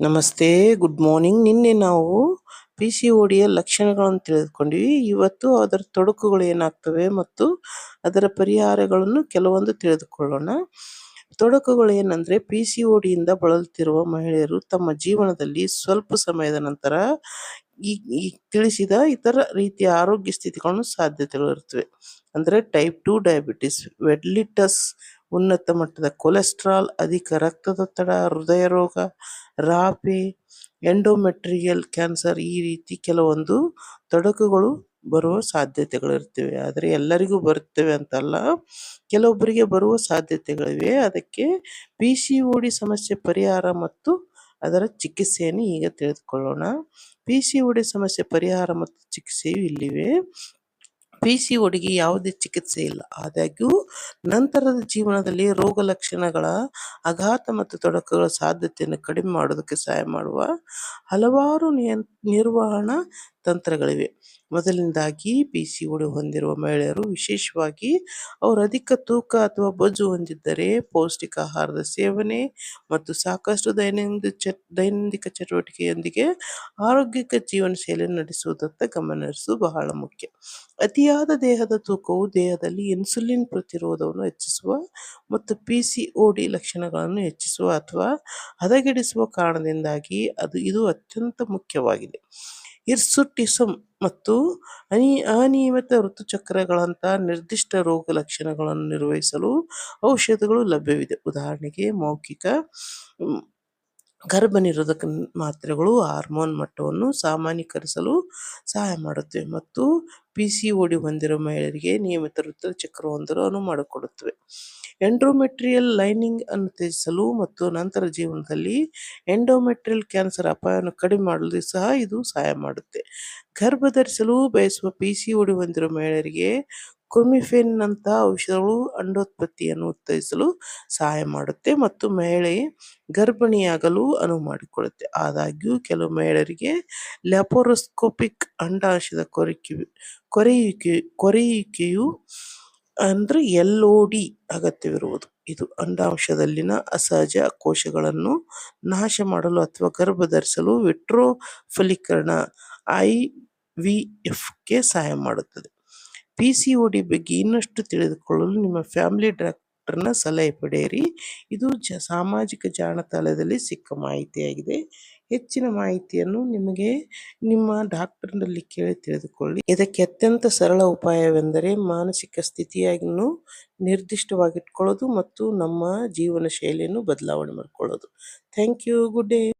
ನಮಸ್ತೆ, good morning. ನಿನ್ನೆ ನಾವು ಪಿ ಸಿ ಯ ಲಕ್ಷಣಗಳನ್ನು ತಿಳಿದುಕೊಂಡ್ವಿ. ಇವತ್ತು ಅದರ ತೊಡಕುಗಳು ಏನಾಗ್ತವೆ ಮತ್ತು ಅದರ ಪರಿಹಾರಗಳನ್ನು ಕೆಲವೊಂದು ತಿಳಿದುಕೊಳ್ಳೋಣ. ತೊಡಕುಗಳು ಏನಂದ್ರೆ ಪಿ ಸಿ ಒಡಿಯಿಂದ ಬಳಲುತ್ತಿರುವ ಮಹಿಳೆಯರು ತಮ್ಮ ಜೀವನದಲ್ಲಿ ಸ್ವಲ್ಪ ಸಮಯದ ನಂತರ ಈ ಈ ತಿಳಿಸಿದ ಇತರ ರೀತಿಯ ಆರೋಗ್ಯ ಸ್ಥಿತಿಗಳನ್ನು ಸಾಧ್ಯತೆಗಳು ಇರ್ತವೆ ಅಂದ್ರೆ ಟೈಪ್ ಟು ಡಯಾಬಿಟಿಸ್ ವೆಡ್ಲಿಟಸ್ ಉನ್ನತ ಮಟ್ಟದ ಕೊಲೆಸ್ಟ್ರಾಲ್, ಅಧಿಕ ರಕ್ತದೊತ್ತಡ, ಹೃದಯ ರೋಗ, ರಾಪೆ, ಎಂಡೋಮೆಟ್ರಿಯಲ್ ಕ್ಯಾನ್ಸರ್ ಈ ರೀತಿ ಕೆಲವೊಂದು ತೊಡಕುಗಳು ಬರುವ ಸಾಧ್ಯತೆಗಳಿರ್ತವೆ ಆದರೆ ಎಲ್ಲರಿಗೂ ಬರುತ್ತವೆ ಅಂತಲ್ಲ, ಕೆಲವೊಬ್ಬರಿಗೆ ಬರುವ ಸಾಧ್ಯತೆಗಳಿವೆ. ಅದಕ್ಕೆ ಪಿ ಸಿ ಡಿ ಸಮಸ್ಯೆ ಪರಿಹಾರ ಮತ್ತು ಅದರ ಚಿಕಿತ್ಸೆಯನ್ನು ಈಗ ತಿಳಿದುಕೊಳ್ಳೋಣ. ಪಿ ಸಿ ಡಿ ಸಮಸ್ಯೆ ಪರಿಹಾರ ಮತ್ತು ಚಿಕಿತ್ಸೆಯು ಇಲ್ಲಿವೆ. ಪಿ ಸಿ ಒಡಿಗೆ ಯಾವುದೇ ಚಿಕಿತ್ಸೆ ಇಲ್ಲ. ಆದಾಗ್ಯೂ, ನಂತರದ ಜೀವನದಲ್ಲಿ ರೋಗ ಲಕ್ಷಣಗಳ ಆಘಾತ ಮತ್ತು ತೊಡಕುಗಳ ಸಾಧ್ಯತೆಯನ್ನು ಕಡಿಮೆ ಮಾಡೋದಕ್ಕೆ ಸಹಾಯ ಮಾಡುವ ಹಲವಾರು ನಿಯಂ, ನಿರ್ವಹಣಾ ತಂತ್ರಗಳಿವೆ. ಮೊದಲನೇದಾಗಿ ಪಿ ಸಿ ಡಿ ಹೊಂದಿರುವ ಮಹಿಳೆಯರು ವಿಶೇಷವಾಗಿ ಅವರು ಅಧಿಕ ತೂಕ ಅಥವಾ ಬೊಜ್ಜು ಹೊಂದಿದ್ದರೆ ಪೌಷ್ಟಿಕ ಆಹಾರದ ಸೇವನೆ ಮತ್ತು ಸಾಕಷ್ಟು ದೈನಂದಿನ ಚ, ದೈನಂದಿಕ ಚಟುವಟಿಕೆಯೊಂದಿಗೆ ಆರೋಗ್ಯಕ ಜೀವನ ಶೈಲಿಯನ್ನು ನಡೆಸುವುದತ್ತ ಗಮನ ಹರಿಸುವುದು ಬಹಳ ಮುಖ್ಯ. ಅತಿಯಾದ ದೇಹದ ತೂಕವು ದೇಹದಲ್ಲಿ ಇನ್ಸುಲಿನ್ ಪ್ರತಿರೋಧವನ್ನು ಹೆಚ್ಚಿಸುವ ಮತ್ತು ಪಿ ಸಿ ಡಿ ಲಕ್ಷಣಗಳನ್ನು ಹೆಚ್ಚಿಸುವ ಅಥವಾ ಹದಗೆಡಿಸುವ ಕಾರಣದಿಂದಾಗಿ ಅದು, ಇದು ಅತ್ಯಂತ ಮುಖ್ಯವಾಗಿದೆ. ಹಿರ್ಸುಟಿಸಮ್ ಮತ್ತು ಅನಿ ಅನಿಯಮಿತ ಋತುಚಕ್ರಗಳಂತಹ ನಿರ್ದಿಷ್ಟ ರೋಗ ಲಕ್ಷಣಗಳನ್ನು ನಿರ್ವಹಿಸಲು ಔಷಧಗಳು ಲಭ್ಯವಿದೆ. ಉದಾಹರಣೆಗೆ ಮೌಖಿಕ ಗರ್ಭನಿರೋಧಕ ಮಾತ್ರೆಗಳು ಹಾರ್ಮೋನ್ ಮಟ್ಟವನ್ನು ಸಾಮಾನ್ಯೀಕರಿಸಲು ಸಹಾಯ ಮಾಡುತ್ತವೆ ಮತ್ತು ಪಿ ಸಿ ಡಿ ಹೊಂದಿರುವ ಮಹಿಳೆಯರಿಗೆ ನಿಯಮಿತ ಋತುಚಕ್ರ ಹೊಂದಲು ಅನುವು ಮಾಡಿಕೊಡುತ್ತವೆ. ಎಂಡ್ರೋಮೆಟ್ರಿಯಲ್ ಲೈನಿಂಗ್ ಅನ್ನು ತ್ಯಜಿಸಲು ಮತ್ತು ನಂತರ ಜೀವನದಲ್ಲಿ ಎಂಡೋಮೆಟ್ರಿಯಲ್ ಕ್ಯಾನ್ಸರ್ ಅಪಾಯವನ್ನು ಕಡಿಮೆ ಮಾಡಲು ಸಹ ಇದು ಸಹಾಯ ಮಾಡುತ್ತೆ. ಗರ್ಭ ಧರಿಸಲು ಬಯಸುವ ಪಿ ಸಿ ಡಿ ಹೊಂದಿರುವ ಮಹಿಳೆಯರಿಗೆ ನಂತಹ ಔಷಧಗಳು ಅಂಡೋತ್ಪತ್ತಿಯನ್ನು ಉತ್ತೇಜಿಸಲು ಸಹಾಯ ಮಾಡುತ್ತೆ ಮತ್ತು ಮಹಿಳೆ ಗರ್ಭಿಣಿಯಾಗಲು ಅನುವು ಮಾಡಿಕೊಡುತ್ತೆ. ಆದಾಗ್ಯೂ, ಕೆಲವು ಮಹಿಳೆಯರಿಗೆ ಲ್ಯಾಪೋರೋಸ್ಕೋಪಿಕ್ ಅಂಡಾಶಯದ ಕೊರಕೆ, ಕೊರೆಯುವಿಕೆ, ಕೊರೆಯುವಿಕೆಯು ಅಂದರೆ ಎಲ್ ಒ ಡಿ ಅಗತ್ಯವಿರುವುದು. ಇದು ಅಂಡಾಂಶದಲ್ಲಿನ ಅಸಹಜ ಕೋಶಗಳನ್ನು ನಾಶ ಮಾಡಲು ಅಥವಾ ಗರ್ಭ ಧರಿಸಲು ವಿಟ್ರೋ ಫಲೀಕರಣ ಐ ವಿ ಎಫ್ಗೆ ಸಹಾಯ ಮಾಡುತ್ತದೆ. ಪಿ ಬಗ್ಗೆ ಇನ್ನಷ್ಟು ತಿಳಿದುಕೊಳ್ಳಲು ನಿಮ್ಮ ಫ್ಯಾಮಿಲಿ ಡಾಕ್ಟರ್ನ ಸಲಹೆ ಪಡೆಯಿರಿ. ಇದು ಜ, ಸಾಮಾಜಿಕ ಜಾಲತಾಣದಲ್ಲಿ ಸಿಕ್ಕ ಮಾಹಿತಿಯಾಗಿದೆ. ಹೆಚ್ಚಿನ ಮಾಹಿತಿಯನ್ನು ನಿಮಗೆ ನಿಮ್ಮ ಡಾಕ್ಟರ್ನಲ್ಲಿ ಕೇಳಿ ತಿಳಿದುಕೊಳ್ಳಿ. ಇದಕ್ಕೆ ಅತ್ಯಂತ ಸರಳ ಉಪಾಯವೆಂದರೆ ಮಾನಸಿಕ ಸ್ಥಿತಿಯನ್ನು ನಿರ್ದಿಷ್ಟವಾಗಿಟ್ಕೊಳ್ಳೋದು ಮತ್ತು ನಮ್ಮ ಜೀವನ ಶೈಲಿಯನ್ನು ಬದಲಾವಣೆ ಮಾಡಿಕೊಳ್ಳೋದು. Thank you, good day!